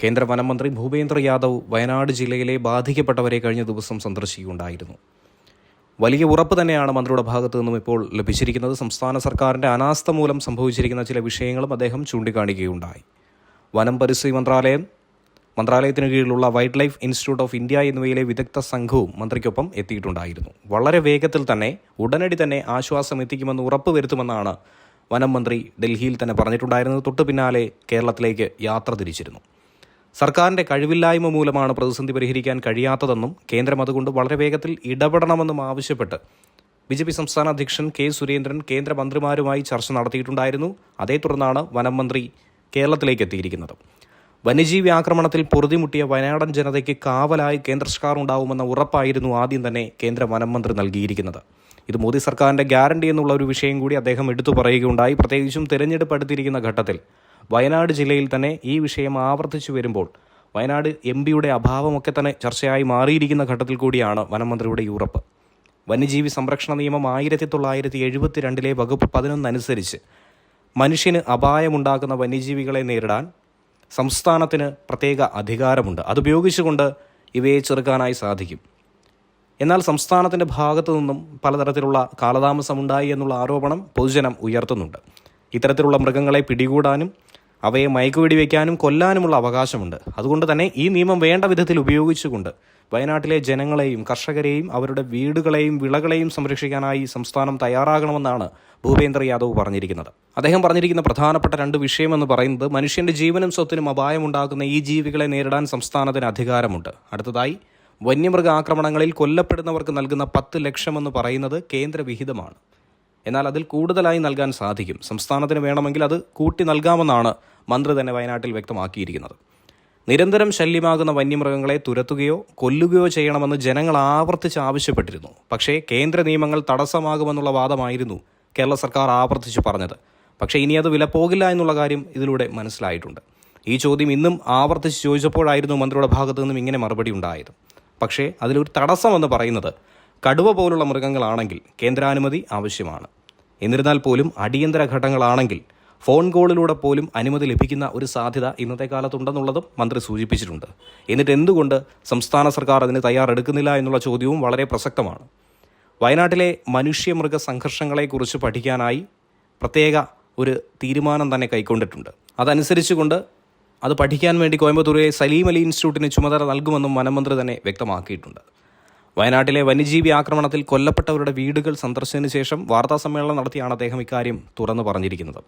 കേന്ദ്ര വനം മന്ത്രി ഭൂപേന്ദ്ര യാദവ് വയനാട് ജില്ലയിലെ ബാധിക്കപ്പെട്ടവരെ കഴിഞ്ഞ ദിവസം സന്ദർശിക്കുകയുണ്ടായിരുന്നു. വലിയ ഉറപ്പ് തന്നെയാണ് മന്ത്രിയുടെ ഭാഗത്തു നിന്നും ഇപ്പോൾ ലഭിച്ചിരിക്കുന്നത്. സംസ്ഥാന സർക്കാരിന്റെ അനാസ്ഥ മൂലം സംഭവിച്ചിരിക്കുന്ന ചില വിഷയങ്ങളും അദ്ദേഹം ചൂണ്ടിക്കാണിക്കുകയുണ്ടായി. വനം പരിസ്ഥിതി മന്ത്രാലയം മന്ത്രാലയത്തിന് കീഴിലുള്ള wild life institute of India എന്നിവയിലെ വിദഗ്ധ സംഘവും മന്ത്രിക്കൊപ്പം എത്തിയിട്ടുണ്ടായിരുന്നു. വളരെ വേഗത്തിൽ തന്നെ ഉടനടി തന്നെ ആശ്വാസം എത്തിക്കുമെന്ന് ഉറപ്പുവരുത്തുമെന്നാണ് വനം മന്ത്രി ഡൽഹിയിൽ തന്നെ പറഞ്ഞിട്ടുണ്ടായിരുന്നത്. തൊട്ടു പിന്നാലെ കേരളത്തിലേക്ക് യാത്ര തിരിച്ചിരുന്നു. സർക്കാരിന്റെ കഴിവില്ലായ്മ മൂലമാണ് പ്രതിസന്ധി പരിഹരിക്കാൻ കഴിയാത്തതെന്നും കേന്ദ്രം അതുകൊണ്ട് വളരെ വേഗത്തിൽ ഇടപെടണമെന്നും ആവശ്യപ്പെട്ട് ബി ജെ പി സംസ്ഥാന അധ്യക്ഷൻ കെ സുരേന്ദ്രൻ കേന്ദ്രമന്ത്രിമാരുമായി ചർച്ച നടത്തിയിട്ടുണ്ടായിരുന്നു. അതേ തുടർന്നാണ് വനം മന്ത്രി കേരളത്തിലേക്ക് എത്തിയിരിക്കുന്നത്. വന്യജീവി ആക്രമണത്തിൽ പൊറുതിമുട്ടിയ വയനാടൻ ജനതയ്ക്ക് കാവലായി കേന്ദ്ര സർക്കാർ ഉണ്ടാവുമെന്ന ഉറപ്പായിരുന്നു ആദ്യം തന്നെ കേന്ദ്ര വനം മന്ത്രി നൽകിയിരിക്കുന്നത്. ഇത് മോദി സർക്കാരിന്റെ ഗ്യാരണ്ടി എന്നുള്ള ഒരു വിഷയം കൂടി അദ്ദേഹം എടുത്തു പറയുകയുണ്ടായി. പ്രത്യേകിച്ചും തിരഞ്ഞെടുപ്പ് അടുത്തിരിക്കുന്ന ഘട്ടത്തിൽ വയനാട് ജില്ലയിൽ തന്നെ ഈ വിഷയം ആവർത്തിച്ചു വരുമ്പോൾ വയനാട് എം പിയുടെ അഭാവമൊക്കെ തന്നെ ചർച്ചയായി മാറിയിരിക്കുന്ന ഘട്ടത്തിൽ കൂടിയാണ് വനമന്ത്രിയുടെ യൂറപ്പ് വന്യജീവി സംരക്ഷണ നിയമം ആയിരത്തി തൊള്ളായിരത്തി എഴുപത്തി രണ്ടിലെ വകുപ്പ് പതിനൊന്ന് അനുസരിച്ച് മനുഷ്യന് അപായമുണ്ടാക്കുന്ന വന്യജീവികളെ നേരിടാൻ സംസ്ഥാനത്തിന് പ്രത്യേക അധികാരമുണ്ട്. അതുപയോഗിച്ചുകൊണ്ട് ഇവയെ ചെറുക്കാനായി സാധിക്കും. എന്നാൽ സംസ്ഥാനത്തിന്റെ ഭാഗത്തു നിന്നും പലതരത്തിലുള്ള കാലതാമസമുണ്ടായി എന്നുള്ള ആരോപണം പൊതുജനം ഉയർത്തുന്നുണ്ട്. ഇത്തരത്തിലുള്ള മൃഗങ്ങളെ പിടികൂടാനും അവയെ മയക്കുവെടി വയ്ക്കാനും കൊല്ലാനുമുള്ള അവകാശമുണ്ട്. അതുകൊണ്ട് തന്നെ ഈ നിയമം വേണ്ട വിധത്തിൽ ഉപയോഗിച്ചുകൊണ്ട് വയനാട്ടിലെ ജനങ്ങളെയും കർഷകരെയും അവരുടെ വീടുകളെയും വിളകളെയും സംരക്ഷിക്കാനായി സംസ്ഥാനം തയ്യാറാകണമെന്നാണ് ഭൂപേന്ദ്ര യാദവ് പറഞ്ഞിരിക്കുന്നത്. അദ്ദേഹം പറഞ്ഞിരിക്കുന്ന പ്രധാനപ്പെട്ട രണ്ട് വിഷയമെന്ന് പറയുന്നത് മനുഷ്യന്റെ ജീവനും സ്വത്തിനും അപായമുണ്ടാക്കുന്ന ഈ ജീവികളെ നേരിടാൻ സംസ്ഥാനത്തിന് അധികാരമുണ്ട്. അടുത്തതായി വന്യമൃഗ ആക്രമണങ്ങളിൽ കൊല്ലപ്പെടുന്നവർക്ക് നൽകുന്ന പത്ത് ലക്ഷമെന്ന് പറയുന്നത് കേന്ദ്ര വിഹിതമാണ് എന്നാൽ അതിൽ കൂടുതലായി നൽകാൻ സാധിക്കും. സംസ്ഥാനത്തിന് വേണമെങ്കിൽ അത് കൂട്ടി നൽകാമെന്നാണ് മന്ത്രി തന്നെ വയനാട്ടിൽ വ്യക്തമാക്കിയിരിക്കുന്നത്. നിരന്തരം ശല്യമാകുന്ന വന്യമൃഗങ്ങളെ തുരത്തുകയോ കൊല്ലുകയോ ചെയ്യണമെന്ന് ജനങ്ങൾ ആവർത്തിച്ച് ആവശ്യപ്പെട്ടിരുന്നു. പക്ഷേ കേന്ദ്ര നിയമങ്ങൾ തടസ്സമാകുമെന്നുള്ള വാദമായിരുന്നു കേരള സർക്കാർ ആവർത്തിച്ച് പറഞ്ഞത്. പക്ഷേ ഇനി അത് വില പോകില്ല എന്നുള്ള കാര്യം ഇതിലൂടെ മനസ്സിലായിട്ടുണ്ട്. ഈ ചോദ്യം ഇന്നും ആവർത്തിച്ച് ചോദിച്ചപ്പോഴായിരുന്നു മന്ത്രിയുടെ ഭാഗത്തു നിന്നും ഇങ്ങനെ മറുപടി ഉണ്ടായത്. പക്ഷേ അതിലൊരു തടസ്സമെന്ന് പറയുന്നത് കടുവ പോലുള്ള മൃഗങ്ങളാണെങ്കിൽ കേന്ദ്രാനുമതി ആവശ്യമാണ്. എന്നിരുന്നാൽ പോലും അടിയന്തര ഘട്ടങ്ങളാണെങ്കിൽ ഫോൺ കോളിലൂടെ പോലും അനുമതി ലഭിക്കുന്ന ഒരു സാധ്യത ഇന്നത്തെ കാലത്തുണ്ടെന്നുള്ളതും മന്ത്രി സൂചിപ്പിച്ചിട്ടുണ്ട്. എന്നിട്ട് എന്തുകൊണ്ട് സംസ്ഥാന സർക്കാർ അതിന് തയ്യാറെടുക്കുന്നില്ല എന്നുള്ള ചോദ്യവും വളരെ പ്രസക്തമാണ്. വയനാട്ടിലെ മനുഷ്യമൃഗ സംഘർഷങ്ങളെക്കുറിച്ച് പഠിക്കാനായി പ്രത്യേക ഒരു തീരുമാനം തന്നെ കൈക്കൊണ്ടിട്ടുണ്ട്. അതനുസരിച്ചുകൊണ്ട് അത് പഠിക്കാൻ വേണ്ടി കോയമ്പത്തൂരിലെ സലീം അലി ഇൻസ്റ്റിറ്റ്യൂട്ടിന് ചുമതല നൽകുമെന്നും വനമന്ത്രി തന്നെ വ്യക്തമാക്കിയിട്ടുണ്ട്. വയനാട്ടിലെ വന്യജീവി ആക്രമണത്തിൽ കൊല്ലപ്പെട്ടവരുടെ വീടുകൾ സന്ദർശിച്ചതിനു ശേഷം വാർത്താസമ്മേളനം നടത്തിയാണ് അദ്ദേഹം ഇക്കാര്യം തുറന്നു പറഞ്ഞിരിക്കുന്നത്.